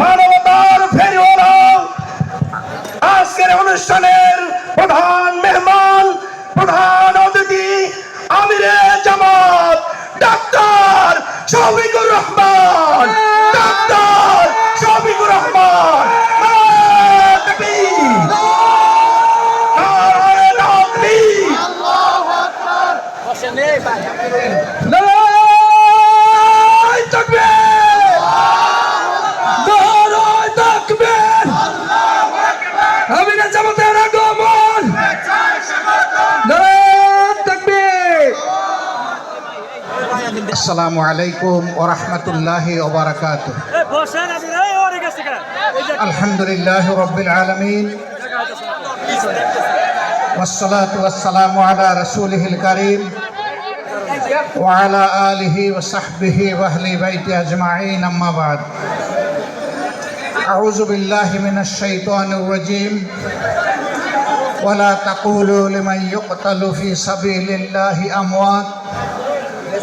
মানবতার ফেরিওয়ালা। আজকের অনুষ্ঠানের আসসালামু আলাইকুম ও রহমতুল্লাহ ওবরাকাত বসেন আপনি এই ওরে গেছে কেন এই যে আলহামদুলিল্লাহ রবিল আলমিন والصلاة والسلام على رسوله الكريم وعلى آله وصحبه وأهل بيته أجمعين أما بعد أعوذ بالله من الشيطان الرجيم ولا تقولوا لمن يقتل في سبيل الله أموات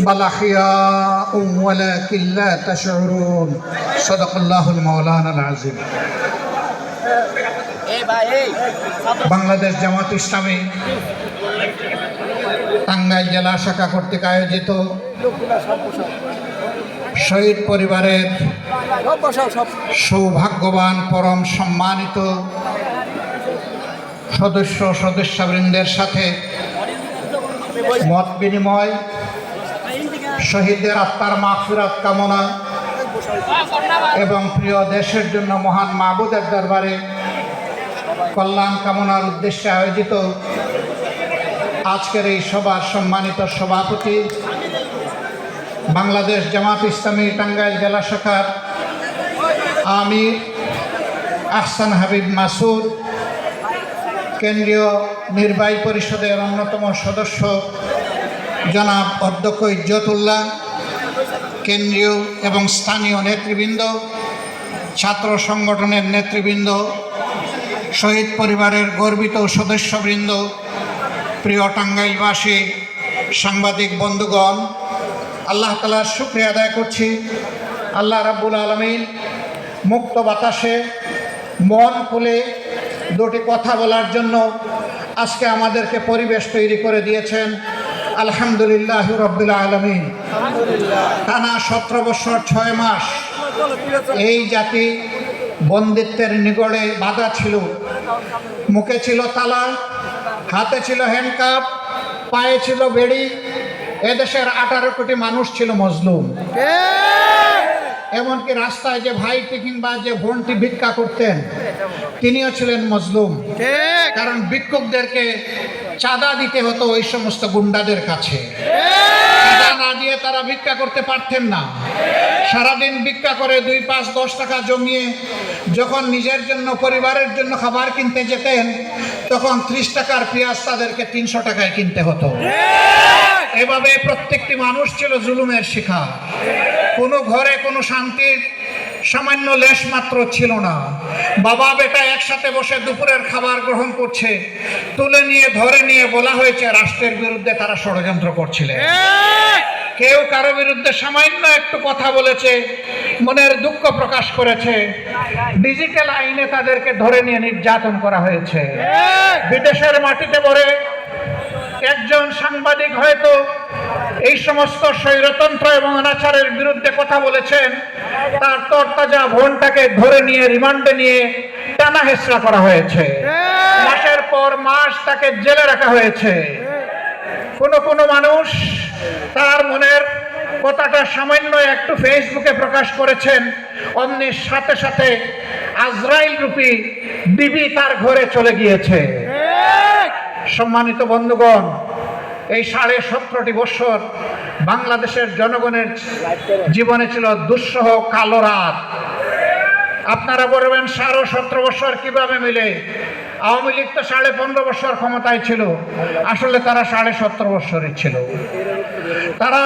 بل أحياء ولكن لا تشعرون صدق الله المولانا العظيم বাংলাদেশ জামাত ইসলামী টাঙ্গাইল জেলা শাখা কর্তৃক আয়োজিত শহীদ পরিবারের সৌভাগ্যবান পরম সম্মানিত সদস্য সদস্যবৃন্দের সাথে মত বিনিময় শহীদদের আত্মার মাগফিরাত কামনা এবং প্রিয় দেশের জন্য মহান মাহবুদের দরবারে কল্যাণ কামনার উদ্দেশ্যে আয়োজিত আজকের এই সভার সম্মানিত সভাপতি বাংলাদেশ জামাত ইসলামী টাঙ্গাইল জেলা শাখার আমির আহসান হাবিব মাসুদ, কেন্দ্রীয় নির্বাহী পরিষদের অন্যতম সদস্য জনাব অধ্যক্ষ ইজ্জতুল্লাহ, কেন্দ্রীয় এবং স্থানীয় নেতৃবৃন্দ, ছাত্র সংগঠনের নেতৃবৃন্দ, শহীদ পরিবারের গর্বিত সদস্যবৃন্দ, প্রিয় টাঙ্গাইলবাসী, সাংবাদিক বন্ধুগণ, আল্লাহ তালার শুক্রিয়া আদায় করছি। আল্লাহ রাব্বুল আলমিন মুক্ত বাতাসে মন খুলে দুটি কথা বলার জন্য আজকে আমাদেরকে পরিবেশ তৈরি করে দিয়েছেন। আলহামদুলিল্লাহ রব্বুল আলমিন। টানা সতেরো বছর ছয় মাস এই জাতি বন্দিত্বের নিগড়ে বাধা ছিল। মুখে ছিল তালা হাতে ছিল হ্যান্ডকাপ পায়ে ছিল বেড়ি। এদেশের আঠারো কোটি মানুষ ছিল মজলুম। এমনকি রাস্তায় যে ভাইটি কিংবা যে বোনটি ভিক্ষা করতেন তিনিও ছিলেন মজলুম। কারণ ভিক্ষুকদেরকে চাঁদা দিতে হতো ওই সমস্ত গুন্ডাদের কাছে। চাঁদা না দিয়ে তারা ভিক্ষা করতে পারতেন না। সারাদিন ভিক্ষা করে দুই পাঁচ দশ টাকা জমিয়ে যখন নিজের জন্য, পরিবারের জন্য খাবার কিনতে যেতেন, তখন ত্রিশ টাকার পেঁয়াজ তাদেরকে তিনশো টাকায় কিনতে হতো। এভাবে প্রত্যেকটি মানুষ ছিল জুলুমের শিকার। কোনো ঘরে কোনো শান্তির সামান্য লেশ মাত্র ছিল না। বাবা বেটা একসাথে বসে দুপুরের খাবার গ্রহণ করছে। তুলে নিয়ে ধরে নিয়ে বলা হয়েছে রাষ্ট্রের বিরুদ্ধে তারা ষড়যন্ত্র করছিলেন। কেউ কারও বিরুদ্ধে সামান্য একটু কথা বলেছে মনের দুঃখ প্রকাশ করেছে। ডিজিটাল আইনে তাদেরকে ধরে নিয়ে নির্যাতন করা হয়েছে। বিদেশের মাটিতে পড়ে একজন সাংবাদিক হয়তো এই সমস্ত স্বৈরতন্ত্র এবং অনাচারের বিরুদ্ধে কথা বলেছেন তার তরতাজা বোনটাকে ধরে নিয়ে রিমান্ডে নিয়ে টানা হেসরা করা হয়েছে। মাসের পর মাস তাকে জেলে রাখা হয়েছে। কোনো কোনো মানুষ তার মনের কথাটা সামান্য একটু ফেসবুকে প্রকাশ করেছেন অমনি সাথে সাথে আজরাইল রূপী ডিবি তার ঘরে চলে গিয়েছে। সম্মানিত বন্ধুগণ এই সাড়ে সতেরোটি বছর বাংলাদেশের জনগণের জীবনে ছিল দুঃসহ কালো রাত। আপনারা বলবেন, সাড়ে সতেরো বছর কীভাবে মিলে? আওয়ামী লীগ তো সাড়ে পনেরো বছর ক্ষমতায় ছিল। আসলে তারা সাড়ে সতেরো বছরই ছিল। তারা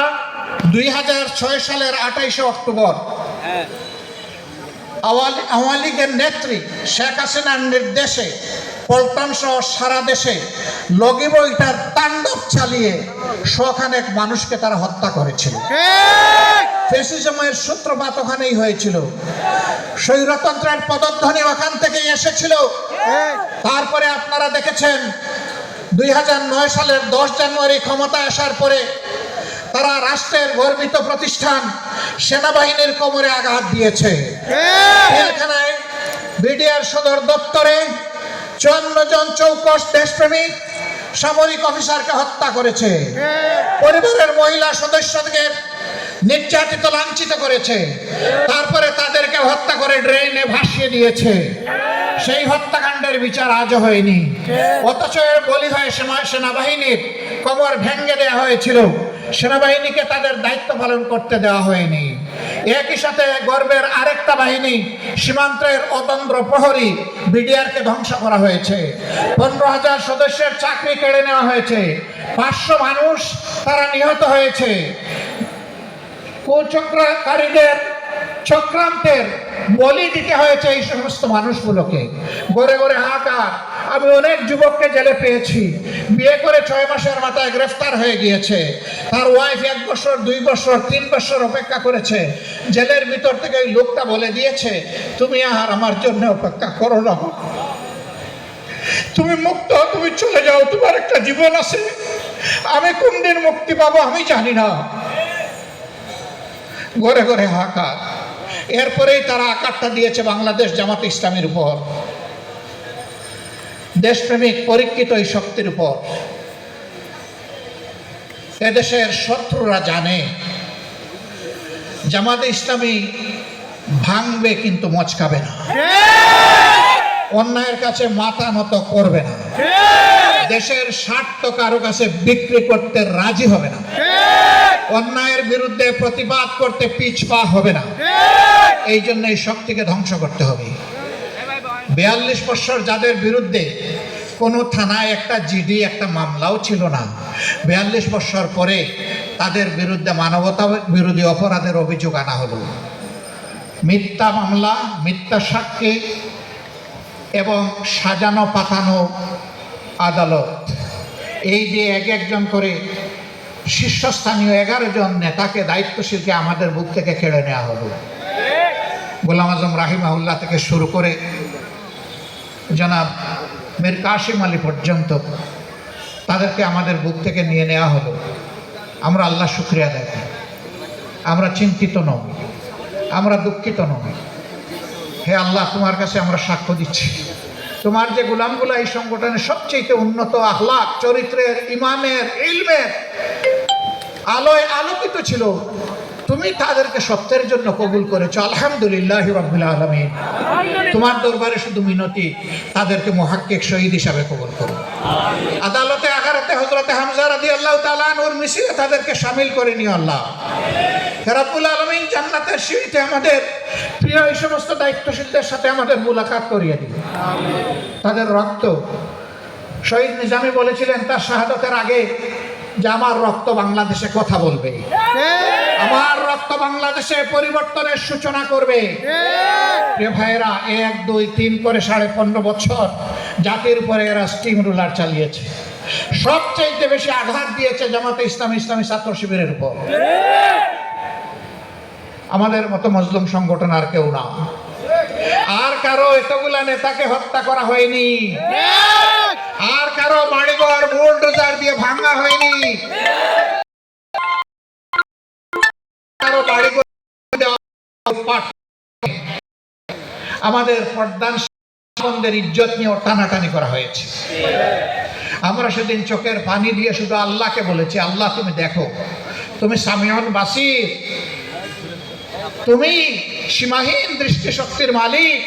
দুই হাজার ছয় সালের আঠাইশে অক্টোবর আওয়ামী লীগের নেত্রী শেখ হাসিনার নির্দেশে পল্টন সহ সারা দেশে লগি বইটার তাণ্ডব চালিয়ে শখানেক মানুষকে তারা হত্যা করেছিল। ফেসিজমের সূত্রপাত ওখানেই হয়েছিল। স্বৈরতন্ত্রের পদধ্বনি ওখান থেকেই এসেছিল। তারপরে আপনারা দেখেছেন দুই হাজার নয় সালের দশ জানুয়ারি ক্ষমতায় আসার পরে তারা রাষ্ট্রের গর্বিত প্রতিষ্ঠান সেনাবাহিনীর কোমরে আঘাত দিয়েছে। বিডিআর সদর দপ্তরে চুয়ান্ন চৌকস দেশপ্রেমিক সামরিক অফিসারকে হত্যা করেছে। পরিবারের মহিলা সদস্যদের নির্যাতিত, লাঞ্ছিত করেছে। তারপরে তাদেরকে হত্যা করে ড্রেনে ভাসিয়ে দিয়েছে। সেই হত্যাকাণ্ডের বিচার আজও হয়নি। অথচ বলি হয়ে সেনাবাহিনীর কবর ভেঙে দেওয়া হয়েছিল। সেনাবাহিনীকে তাদের দায়িত্ব পালন করতে দেওয়া হয়নি। একই সাথে গর্বের আরেকটা বাহিনী, সীমান্তের অতন্ত্র প্রহরী বিডিআরকে ধ্বংস করা হয়েছে। পনেরো হাজার সদস্যের চাকরি কেড়ে নেওয়া হয়েছে। পাঁচশো মানুষ তারা নিহত হয়েছে। কুচক্রকারীদের চক্রান্তের বলি দিতে হয়েছে এই সমস্ত মানুষগুলোকে। গড়ে গড়ে হাহাকার। আমি অনেক যুবককে জেলে পেয়েছি। বিয়ে করে ছয় মাসের মাথায় গ্রেফতার হয়ে গিয়েছে। তার ওয়াইফ এক বছর, দুই বছর, তিন বছর অপেক্ষা করেছে। জেলের ভিতর থেকে ওই লোকটা বলে দিয়েছে, তুমি আর আমার জন্য অপেক্ষা করো না। তুমি মুক্ত, তুমি চলে যাও, তোমার একটা জীবন আছে। আমি কোন দিন মুক্তি পাবো আমি জানি না। ঘরে ঘরে হাহাকার। এরপরেই তারা আকারটা দিয়েছে বাংলাদেশ জামাত ইসলামের উপর। দেশপ্রেমিক পরীক্ষিত এই শক্তির উপর। এদেশের শত্রুরা জানে, জামাতে ইসলামী ভাঙবে কিন্তু মচকাবে না। অন্যায়ের কাছে মাথা নত করবে না। দেশের স্বার্থ কারও কাছে বিক্রি করতে রাজি হবে না। অন্যায়ের বিরুদ্ধে প্রতিবাদ করতে পিছপা হবে না। এই জন্য এই শক্তিকে ধ্বংস করতে হবে। বিয়াল্লিশ বছর যাদের বিরুদ্ধে কোনো থানায় একটা জিডি একটা মামলাও ছিল না বিয়াল্লিশ বছর পরে তাদের বিরুদ্ধে মানবতা বিরোধী অপরাধের অভিযোগ আনা হলো। মিথ্যা মামলা মিথ্যা সাক্ষী এবং সাজানো পাতানো আদালত। এই যে এক একজন করে শীর্ষস্থানীয় এগারো জন নেতাকে দায়িত্বশীলকে আমাদের বুক থেকে কেড়ে নেওয়া হলো। গোলাম আজম রাহিমাহুল্লাহ থেকে শুরু করে জনাব মীর কাশিম আলী পর্যন্ত তাদেরকে আমাদের বুক থেকে নিয়ে নেওয়া হলো। আমরা আল্লাহ শুক্রিয়া দেয় আমরা চিন্তিত নই। আমরা দুঃখিত নই। হে আল্লাহ, তোমার কাছে আমরা সাক্ষ্য দিচ্ছি। তোমার যে গোলামগুলো এই সংগঠনের সবচেয়ে উন্নত আহ্লাক চরিত্রের ইমানের ইলমের আলোয় আলোকিত ছিল। তুমি তাদেরকে সত্যের জন্য কবুল করেছ। আলহামদুলিল্লাহ আলমিন। তোমার দরবারে শুধু মিনতি তাদেরকে মহাক্কিক শহীদ হিসাবে কবুল করো। আদালতে আগারাতে হজরতে হামজা রাদি আল্লাহ তালানুর মিছিলে তাদেরকে সামিল করে নিও আল্লাহ। রাব্বুল আলমিন জান্নাতের সিঁড়িতে আমাদের প্রিয় এই সমস্ত দায়িত্বশীলদের সাথে আমাদের মুলাকাত করিয়ে দিন তাদের রক্ত শহীদ নিজামী বলেছিলেন তার শাহাদতের আগে যে আমার রক্ত বাংলাদেশে কথা বলবে। আমার রক্ত বাংলাদেশে পরিবর্তনের সূচনা করবে। ভাইয়েরা এক দুই তিন করে সাড়ে পনেরো বছর জাতির উপরে এরা স্টিম রুলার চালিয়েছে। সবচাইতে বেশি আঘাত দিয়েছে জামাতে ইসলাম ইসলামী ছাত্র শিবিরের উপর। আমাদের মতো মজলুম সংগঠন আর কেউ না। আর কারও এতগুলা নেতাকে হত্যা করা হয়নি। আর কারও বাড়িঘর বুলডোজার দিয়ে ভাঙা হয়নি কারও বাড়িঘর দেওয়া পাট- আমাদের প্রধান সম্বন্ধের ইজ্জত নিয়ে টানাটানি করা হয়েছে। আমরা সেদিন চোখের পানি দিয়ে শুধু আল্লাহকে বলেছি, আল্লাহ, তুমি দেখো, তুমি সামিয়ন বাসির। তুমি সীমাহীন দৃষ্টিশক্তির মালিক,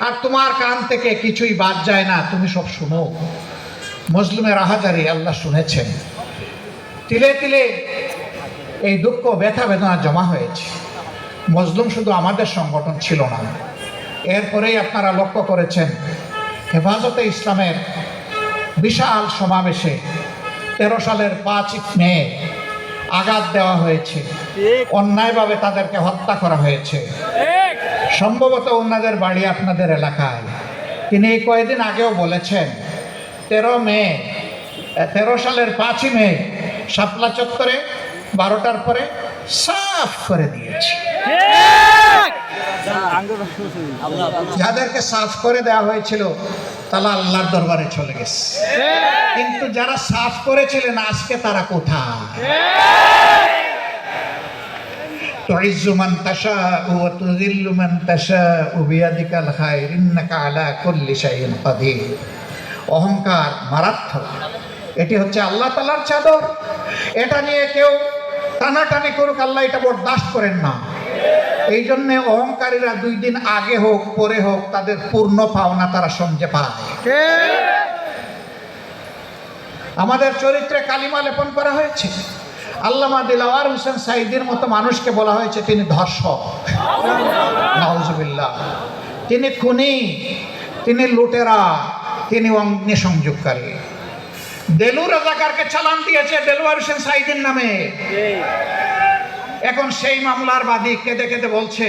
আর তোমার কান থেকে কিছুই বাদ যায় না, তুমি সব শুনো। মজলুমের আহাজারি আল্লাহ শুনেছেন। তিলে তিলে এই দুঃখ, ব্যথা বেদনা জমা হয়েছে। মজলুম শুধু আমাদের সংগঠন ছিল না এরপরেই আপনারা লক্ষ্য করেছেন হেফাজতে ইসলামের বিশাল সমাবেশে তেরো সালের পাঁচ মে আঘাত দেওয়া হয়েছে। অন্যায়ভাবে তাদেরকে হত্যা করা হয়েছে। সম্ভবত ওনাদের বাড়ি আপনাদের এলাকায়। তিনি এই কয়েকদিন আগেও বলেছেন, তেরো মে, তেরো সালের পাঁচই মে শাপলা চত্বরে বারোটার পরে সাফ করে দিয়েছি। যাদেরকে সাফ করে দেওয়া হয়েছিল তারা আল্লাহর দরবারে চলে গেছে কিন্তু যারা সাফ করেছিলেন আজকে তারা কোথায় تعز من تشاء وتذل من تشاء بيدك الخير إنك على كل شيء قدير অহংকার মারাত্মক এটি হচ্ছে আল্লাহ তালার চাদর এটা নিয়ে কেউ টানাটানি করুক আল্লাহ এটা বরদাস্ত করেন না এই জন্যে অহংকারীরা দুই দিন আগে হোক পরে হোক তাদের পূর্ণ পাওনা তারা সমঝে পায়। আমাদের চরিত্রে কালিমা লেপন করা হয়েছে। আল্লামা দিলাওয়ার হোসেন সাইদির মতো মানুষকে বলা হয়েছে তিনি ধর্ষক। তিনি খুনি তিনি লুটেরা তিনি অগ্নি সংযোগকারী। দেলু রাজাকারকে চালান দিয়েছে দেলুয়ার হোসেন সাইদির নামে। এখন সেই মামলার বাদী কেঁদে কেঁদে বলছে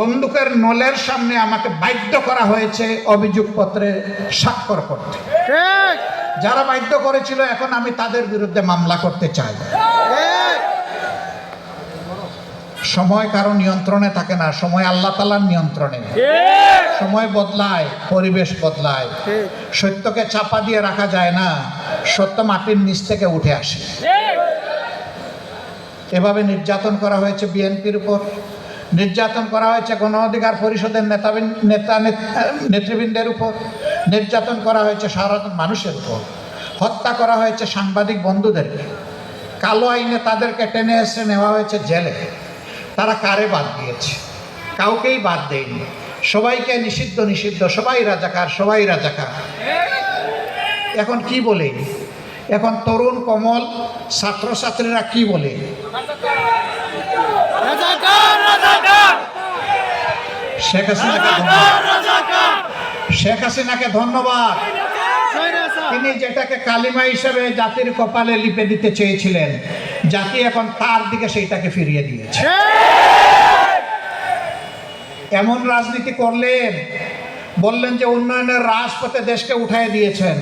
বন্দুকের নলের সামনে আমাকে বাধ্য করা হয়েছে অভিযোগপত্রে স্বাক্ষর করতে। যারা বাধ্য করেছিল এখন আমি তাদের বিরুদ্ধে মামলা করতে চাই। সময় কারও নিয়ন্ত্রণে থাকে না সময় আল্লাহ তালার নিয়ন্ত্রণে। সময় বদলায় পরিবেশ বদলায়। সত্যকে চাপা দিয়ে রাখা যায় না সত্য মাটির নিচ থেকে উঠে আসে। এভাবে নির্যাতন করা হয়েছে বিএনপির উপর। নির্যাতন করা হয়েছে গণ অধিকার পরিষদের নেতা নেতা, নেতৃবৃন্দের উপর। নির্যাতন করা হয়েছে সাধারণ মানুষের উপর। হত্যা করা হয়েছে সাংবাদিক বন্ধুদেরকে। কালো আইনে তাদেরকে টেনে এসে নেওয়া হয়েছে জেলে। তারা কারে বাদ দিয়েছে? কাউকেই বাদ দেয়নি। সবাইকে নিষিদ্ধ নিষিদ্ধ, সবাই রাজাকার সবাই রাজাকার। এখন কি বলে? এখন তরুণ, কমল ছাত্রছাত্রীরা কি বলে? শেখ হাসিনাকে ধন্যবাদ। শেখ হাসিনাকে ধন্যবাদ। তিনি যেটাকে কালিমা হিসেবে জাতির কপালে লিপে দিতে চেয়েছিলেন জাতি এখন তার দিকে সেইটাকে ফিরিয়ে দিয়েছে। এমন রাজনীতি করলেন বললেন যে উন্নয়নের রাজপথে দেশকে উঠাই দিয়েছেন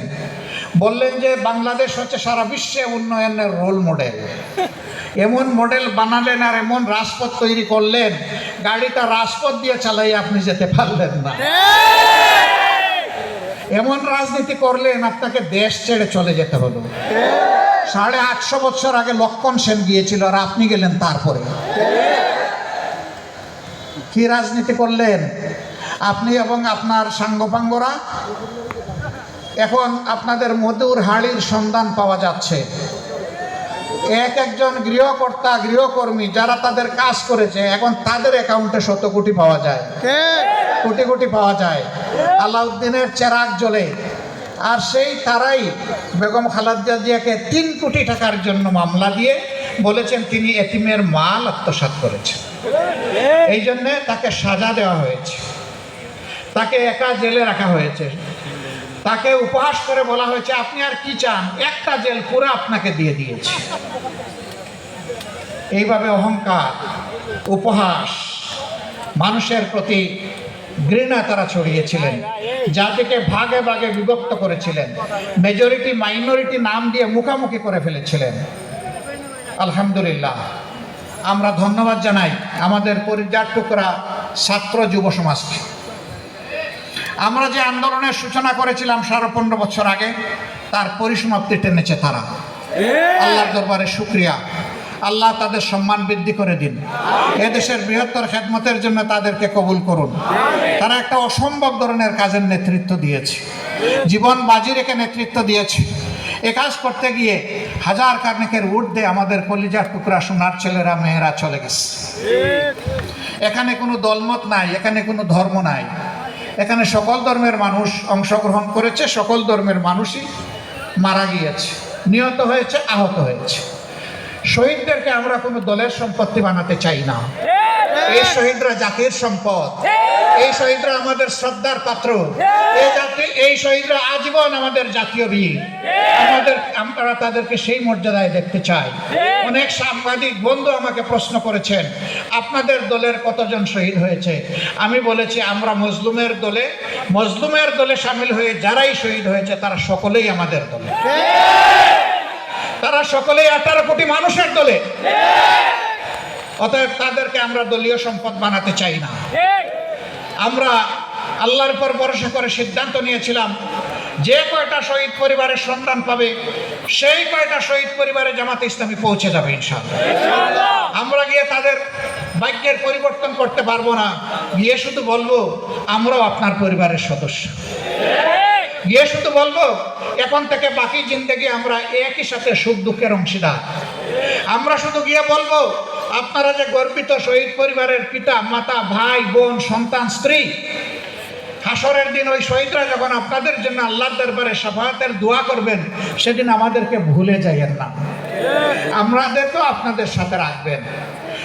বললেন যে বাংলাদেশ হচ্ছে সারা বিশ্বে উন্নয়নের রোল মডেল এমন মডেল বানালেন আর এমন রাজপথ তৈরি করলেন, গাড়িটা রাজপথ দিয়ে চালাই আপনি যেতে পারলেন না। এমন রাজনীতি করলেন, আপনাকে দেশ ছেড়ে চলে যেতে হলো। সাড়ে আটশো বছর আগে লক্ষণ সেন গিয়েছিল আর আপনি গেলেন তারপরে। কি রাজনীতি করলেন? আপনি এবং আপনার সাঙ্গপাঙ্গরা? এখন আপনাদের মধুর হাড়ির সন্ধান পাওয়া যাচ্ছে। এক একজন গৃহকর্তা গৃহকর্মী যারা তাদের কাজ করেছে এখন তাদের অ্যাকাউন্টে শত কোটি পাওয়া যায়। কোটি কোটি পাওয়া যায়। আলাউদ্দিনের চেরাগ জ্বলে আর সেই তারাই বেগম খালাদা জিয়াকে তিন কোটি টাকার জন্য মামলা দিয়ে বলেছেন তিনি এতিমের মাল আত্মসাৎ করেছেন। এই জন্যে তাকে সাজা দেওয়া হয়েছে। তাকে একা জেলে রাখা হয়েছে। তাকে উপহাস করে বলা হয়েছে, আপনি আর কি চান? একটা জেল পুরো আপনাকে দিয়ে দিয়েছে। এইভাবে অহংকার, উপহাস, মানুষের প্রতি ঘৃণা তারা ছড়িয়েছিলেন জাতিকে ভাগে ভাগে বিভক্ত করেছিলেন মেজরিটি মাইনরিটি নাম দিয়ে মুখামুখি করে ফেলেছিলেন। আলহামদুলিল্লাহ। আমরা ধন্যবাদ জানাই আমাদের পরিযার টুকরা ছাত্র যুব সমাজকে। আমরা যে আন্দোলনের সূচনা করেছিলাম সাড়ে পনেরো বছর আগে তার পরিসমাপ্তি টেনেছে তারা। আল্লাহর দরবারে শুক্রিয়া। আল্লাহ তাদের সম্মান বৃদ্ধি করে দিন। এদেশের বৃহত্তর খেদমতের জন্য তাদেরকে কবুল করুন। তারা একটা অসম্ভব ধরনের কাজের নেতৃত্ব দিয়েছে। জীবন বাজি রেখে নেতৃত্ব দিয়েছে। এ কাজ করতে গিয়ে হাজার কার্নিকের ঊর্ধ্বে আমাদের কলিজার টুকরা সোনার ছেলেরা মেয়েরা চলে গেছে। এখানে কোনো দলমত নাই এখানে কোনো ধর্ম নাই। এখানে সকল ধর্মের মানুষ অংশগ্রহণ করেছে সকল ধর্মের মানুষই মারা গিয়েছে নিহত হয়েছে আহত হয়েছে। শহীদদেরকে আমরা কোনো দলের সম্পত্তি বানাতে চাই না। এই শহীদরা জাতির সম্পদ। এই শহীদরা আমাদের শ্রদ্ধার পাত্র। এই এই শহীদরা আজীবন আমাদের জাতীয় বীর। আমাদের আমরা তাদেরকে সেই মর্যাদায় দেখতে চাই। অনেক সাংবাদিক বন্ধু আমাকে প্রশ্ন করেছেন আপনাদের দলের কতজন শহীদ হয়েছে? আমি বলেছি আমরা মজলুমের দলে মজলুমের দলে সামিল হয়ে যারাই শহীদ হয়েছে তারা সকলেই আমাদের দলে। তারা সকলেই আঠারো কোটি মানুষের দলে। অতএব তাদেরকে আমরা দলীয় সম্পদ বানাতে চাই না। আমরা আল্লাহর উপর ভরসা করে সিদ্ধান্ত নিয়েছিলাম, যে কয়টা শহীদ পরিবারের সন্তান পাবে, সেই কয়টা শহীদ পরিবারে জামাতে ইসলামী পৌঁছে যাবে, ইনশাআল্লাহ। আমরা গিয়ে তাদের ভাগ্যের পরিবর্তন করতে পারব না। গিয়ে শুধু বলব, আমরাও আপনার পরিবারের সদস্য। গিয়ে শুধু বলব, এখন থেকে বাকি জিন্দগি আমরা একই সাথে সুখ দুঃখের অংশীদার। আমরা শুধু গিয়ে বলব, আপনারা যে গর্বিত শহীদ পরিবারের পিতা, মাতা, ভাই, বোন, সন্তান, স্ত্রী হাসরের দিন ওই শহীদরা যখন আপনাদের জন্য আল্লাহর দরবারে সাফায়াতের দোয়া করবেন, সেদিন আমাদেরকে ভুলে যাইয়েন না। আমাদের তো আপনাদের সাথে রাখবেন।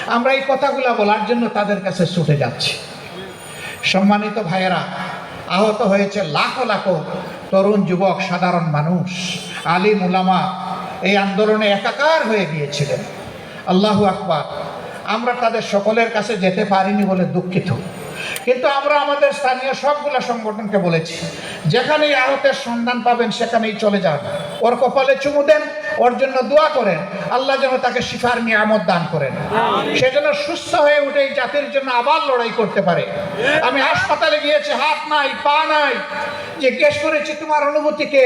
আমরা এই কথাগুলো বলার জন্য তাদের কাছে ছুটে যাচ্ছি। সম্মানিত ভাইয়েরা, আহত হয়েছে লাখো লাখো তরুণ যুবক, সাধারণ মানুষ, আলিম উলামা এই আন্দোলনে একাকার হয়ে গিয়েছিলেন। আল্লাহু আকবার। আমরা তাদের সকলের কাছে যেতে পারিনি বলে দুঃখিত। কিন্তু আমরা আমাদের স্থানীয় সবগুলা সংগঠনকে বলেছি। যেখানেই আহতের সন্ধান পাবেন সেখানেই চলে যান। ওর কপালে চুমু দেন ওর জন্য দোয়া করেন। আল্লাহ যেন তাকে শিফার নিয়ামত দান করেন। সে যেন সুস্থ হয়ে উঠে এই জাতির জন্য আবার লড়াই করতে পারে। আমি হাসপাতালে গিয়েছি হাত নাই পা নাই। জিজ্ঞেস করেছি তোমার অনুভূতিকে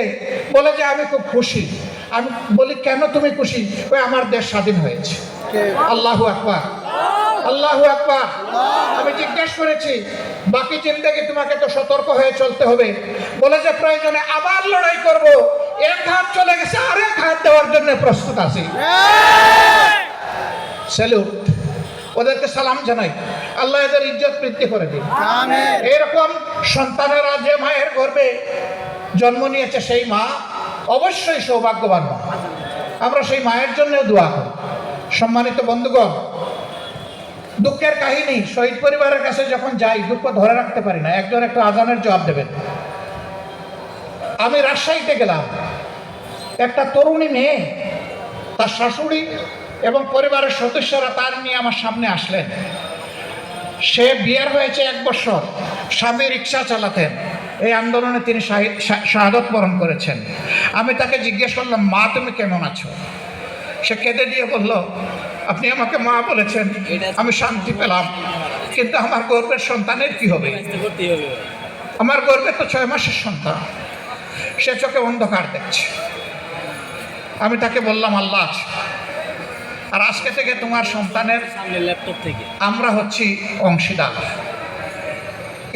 বলে যে আমি খুব খুশি। আমি বলি কেন তুমি খুশি? ওই আমার দেশ স্বাধীন হয়েছে। আল্লাহু আকবার। আল্লাহু আকবার। আমি জিজ্ঞেস করেছি বাকি জিন্দগি তোমাকে তো সতর্ক হয়ে চলতে হবে। বলে যে প্রয়োজনে আবার লড়াই করব। এক হাত চলে গেছে আরেক হাত দেওয়ার জন্য প্রস্তুত আছি। স্যালুট। ওদেরকে সালাম জানাই। আল্লাহ এদের ইজ্জত বৃদ্ধি করে দিন এরকম সন্তানেরা যে মায়ের গর্বে জন্ম নিয়েছে সেই মা অবশ্যই সৌভাগ্যবান। মা আমরা সেই মায়ের জন্য দোয়া করি। সম্মানিত বন্ধুগণ দুঃখের কাহিনী, শহীদ পরিবারের কাছে যখন যাই, দুঃখ ধরে রাখতে পারি না। একজন একটু আজানের জবাব দেবেন। আমি রাজশাহীতে গেলাম। একটা তরুণী মেয়ে, তার শাশুড়ি এবং পরিবারের সদস্যরা তার নিয়ে আমার সামনে আসলেন। সে বিয়ের হয়েছে এক বছর। স্বামী রিক্সা চালাতেন। এই আন্দোলনে তিনি শাহাদত বরণ করেছেন। আমি তাকে জিজ্ঞেস করলাম, মা, তুমি কেমন আছো? সে কেঁদে দিয়ে বলল আপনি আমাকে মা বলেছেন আমি শান্তি পেলাম। কিন্তু আমার গর্বের সন্তানের কি হবে? আমার গর্বের তো ছয় মাসের সন্তান। সে চোখে অন্ধকার দেখছে। আমি তাকে বললাম আল্লাহ আছে আর আজকে থেকে তোমার সন্তানের ল্যাপটপ থেকে। আমরা হচ্ছি অংশীদার।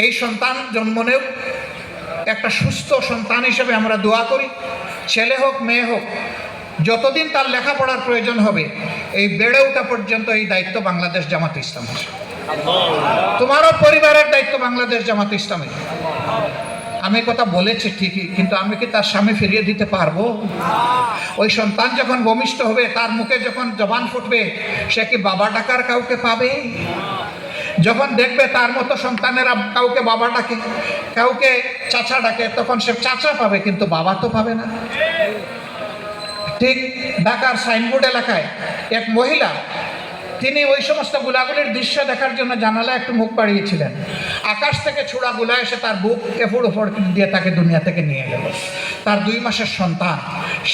এই সন্তান জন্ম নেও একটা সুস্থ সন্তান হিসেবে আমরা দোয়া করি। ছেলে হোক মেয়ে হোক যতদিন তার লেখাপড়ার প্রয়োজন হবে, এই বেড়ে ওঠা পর্যন্ত এই দায়িত্ব বাংলাদেশ জামাত ইসলামের। তোমারও পরিবারের দায়িত্ব বাংলাদেশ জামাত ইসলামের। আমি কথা বলেছি ঠিকই, কিন্তু আমি কি তার স্বামী ফিরিয়ে দিতে পারব? ওই সন্তান যখন ভূমিষ্ঠ হবে, তার মুখে যখন জবান ফুটবে, সে কি বাবা ডাকার কাউকে পাবে? যখন দেখবে তার মতো সন্তানেরা কাউকে বাবা ডাকে, কাউকে চাচা ডাকে, তখন সে চাচা পাবে, কিন্তু বাবা তো পাবে না। ঠিক ঢাকার সাইনবোর্ড এলাকায় এক মহিলা, তিনি ওই সমস্ত গোলাগুলির দৃশ্য দেখার জন্য জানালা একটু মুখ বাড়িয়েছিলেন। আকাশ থেকে ছোড়া গোলা এসে তার বুক এফুড় ওপর দিয়ে তাকে দুনিয়া থেকে নিয়ে গেল। তার দুই মাসের সন্তান,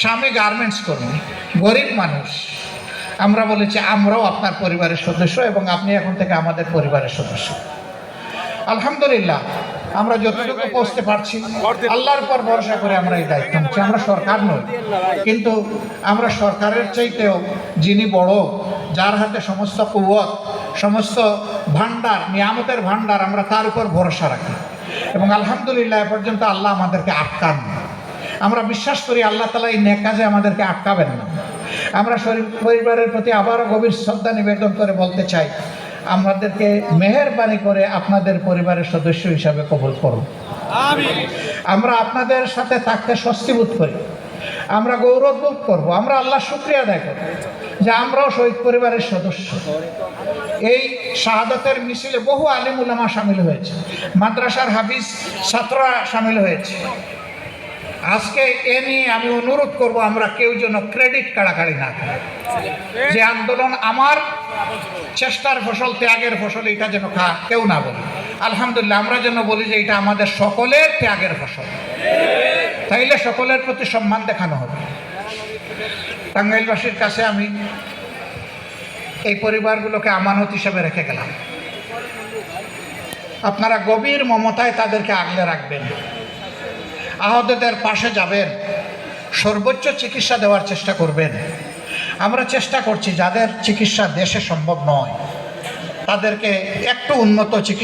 স্বামী গার্মেন্টস কর্মী, গরিব মানুষ। আমরা বলেছি, আমরাও আপনার পরিবারের সদস্য এবং আপনি এখন থেকে আমাদের পরিবারের সদস্য। আলহামদুলিল্লাহ আমরা যতটুকু পৌঁছতে পারছি আল্লাহর পর ভরসা করে আমরা এই দায়িত্ব নিচ্ছি। আমরা সরকার নই কিন্তু আমরা সরকারের চাইতেও যিনি বড় যার হাতে সমস্ত কুয়ত সমস্ত ভান্ডার নিয়ামতের ভান্ডার আমরা তার উপর ভরসা রাখি। এবং আলহামদুলিল্লাহ এ পর্যন্ত আল্লাহ আমাদেরকে আটকান না। আমরা বিশ্বাস করি আল্লাহ তালা এই নেক কাজে আমাদেরকে আটকাবেন না। আমরা শরীর পরিবারের প্রতি আবারও গভীর শ্রদ্ধা নিবেদন করে বলতে চাই আমাদেরকে মেহেরবানি করে আপনাদের পরিবারের সদস্য হিসাবে কবুল করুন। আমরা আপনাদের সাথে থাকতে স্বস্তি বোধ করি। আমরা গৌরব বোধ করব। আমরা আল্লাহ শুক্রিয়া আদায় করব যে আমরাও শহীদ পরিবারের সদস্য। এই শাহাদতের মিছিলে বহু আলিম উলামা সামিল হয়েছে। মাদ্রাসার হাফিজ ছাত্ররা সামিল হয়েছে। আজকে এ নিয়ে আমি অনুরোধ করব আমরা কেউ যেন ক্রেডিট কাড়াকাড়ি না করি। যে আন্দোলন আমার চেষ্টার ফসল, ত্যাগের ফসল, এটা যেন খা কেউ না বলে। আলহামদুলিল্লাহ, আমরা যেন বলি যে এটা আমাদের সকলের ত্যাগের ফসল। তাইলে সকলের প্রতি সম্মান দেখানো হবে। টাঙ্গাইলবাসীর কাছে আমি এই পরিবারগুলোকে আমানত হিসেবে রেখে গেলাম। আপনারা গভীর মমতায় তাদেরকে আগলে রাখবেন। আহতদের পাশে যাবেন। সর্বোচ্চ চিকিৎসা দেওয়ার চেষ্টা করবেন। আমরা চেষ্টা করছি যাদের চিকিৎসা দেশে সম্ভব নয় তাদেরকে একটু উন্নত চিকিৎসা